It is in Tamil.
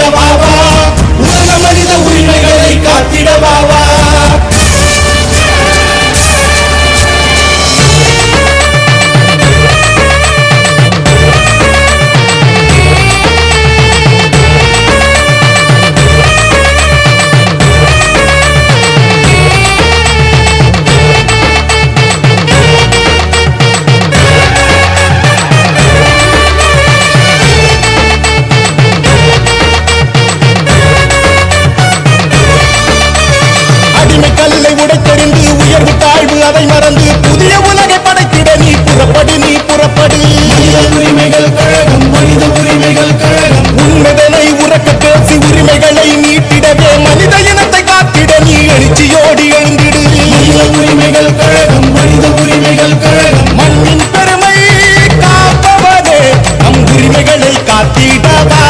Mira, va. நிலை உடைத்தெறிந்து உயர்வு தாழ்வு அதை மறந்து புதிய உலகை படைத்திட நீ புறப்படு நீ புறப்படு. உரிமைகள் கழகம் மனித உரிமைகள் கழகம். உண்மைதனை உறக்க பேசி உரிமைகளை மீட்டிடவே மனித இனத்தை காத்திட நீ எழுச்சியோடி எழுந்திடு. உரிமைகள் கழகம் மனித உரிமைகள் கழகம். மண்ணின் பெருமை காப்பவனே நம் உரிமைகளை காத்திடவா?